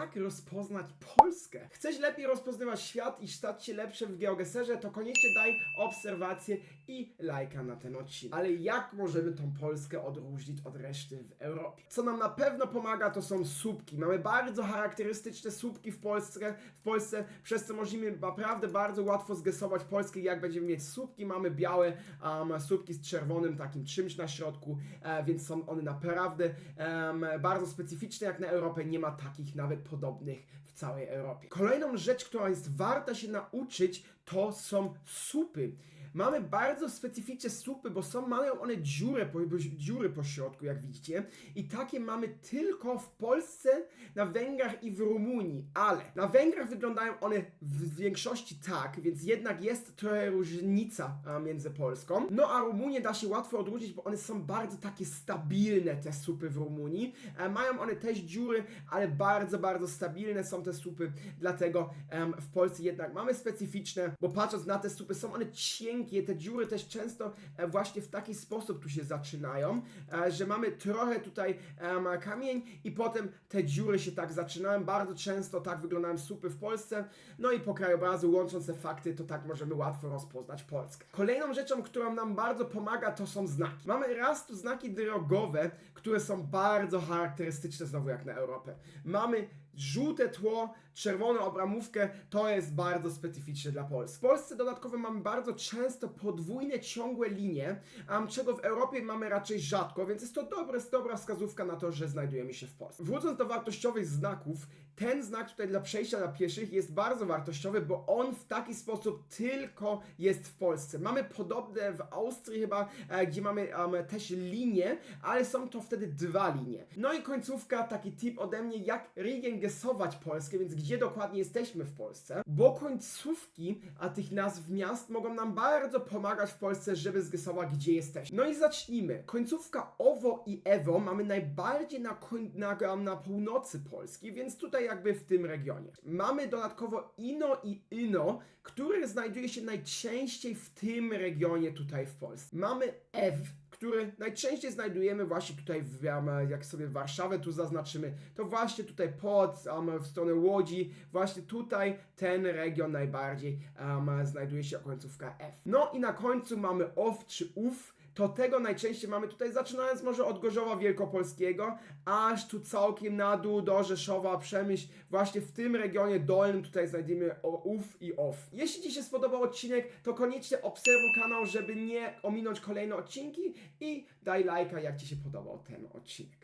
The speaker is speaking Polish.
Jak rozpoznać Polskę? Chcesz lepiej rozpoznawać świat i stać się lepszym w geogeserze, to koniecznie daj obserwację i lajka na ten odcinek. Ale jak możemy tą Polskę odróżnić od reszty w Europie? Co nam na pewno pomaga, to są słupki. Mamy bardzo charakterystyczne słupki w Polsce, w Polsce przez co możemy naprawdę bardzo łatwo zgesować Polskę, jak będziemy mieć słupki. Mamy białe um, słupki z czerwonym takim czymś na środku, e, więc są one naprawdę em, bardzo specyficzne jak na Europę. Nie ma takich nawet podobnych w całej Europie. Kolejną rzecz, która jest warta się nauczyć, to są supy. Mamy bardzo specyficzne supy, bo są, mają one dziurę dziury po środku, jak widzicie. I takie mamy tylko w Polsce, na Węgrzech i w Rumunii. Ale na Węgrzech wyglądają one w większości tak, więc jednak jest trochę różnica a, między Polską. No a Rumunię da się łatwo odróżnić, bo one są bardzo takie stabilne, te supy w Rumunii. E, mają one też dziury, ale bardzo, bardzo stabilne są te supy, dlatego em, w Polsce jednak mamy specyficzne, bo patrząc na te supy, są one cienkie, te dziury też często e, właśnie w taki sposób tu się zaczynają, e, że mamy trochę tutaj em, kamień i potem te dziury się tak zaczynają. Bardzo często tak wyglądają supy w Polsce. No i po krajobrazu łącząc te fakty, to tak możemy łatwo rozpoznać Polskę. Kolejną rzeczą, która nam bardzo pomaga, to są znaki. Mamy raz tu znaki drogowe, które są bardzo charakterystyczne znowu jak na Europę. Mamy żółte tło, czerwoną obramówkę, to jest bardzo specyficzne dla Polski. W Polsce dodatkowo mamy bardzo często podwójne ciągłe linie, um, czego w Europie mamy raczej rzadko, więc jest to dobre, dobra wskazówka na to, że znajdujemy się w Polsce. Wrócąc do wartościowych znaków, ten znak tutaj dla przejścia dla pieszych jest bardzo wartościowy, bo on w taki sposób tylko jest w Polsce. Mamy podobne w Austrii chyba, e, gdzie mamy em, też linie, ale są to wtedy dwa linie. No i końcówka, taki tip ode mnie, jak regengesować Polskę, więc gdzie dokładnie jesteśmy w Polsce, bo końcówki a tych nazw miast mogą nam bardzo pomagać w Polsce, żeby zgesować, gdzie jesteśmy. No i zacznijmy. Końcówka OWO i EWO mamy najbardziej na, koń- na, na północy Polski, więc tutaj jakby w tym regionie. Mamy dodatkowo INO i INO, które znajduje się najczęściej w tym regionie tutaj w Polsce. Mamy EW, który najczęściej znajdujemy właśnie tutaj, w, jak sobie Warszawę tu zaznaczymy, to właśnie tutaj pod, em, w stronę Łodzi, właśnie tutaj ten region najbardziej em, znajduje się końcówka F. No i na końcu mamy OW czy UF, to tego najczęściej mamy tutaj, zaczynając może od Gorzowa Wielkopolskiego, aż tu całkiem na dół do Rzeszowa, Przemyśl, właśnie w tym regionie dolnym tutaj znajdziemy UF i OF. Jeśli Ci się spodobał odcinek, to koniecznie obserwuj kanał, żeby nie ominąć kolejne odcinki i daj lajka, jak Ci się podobał ten odcinek.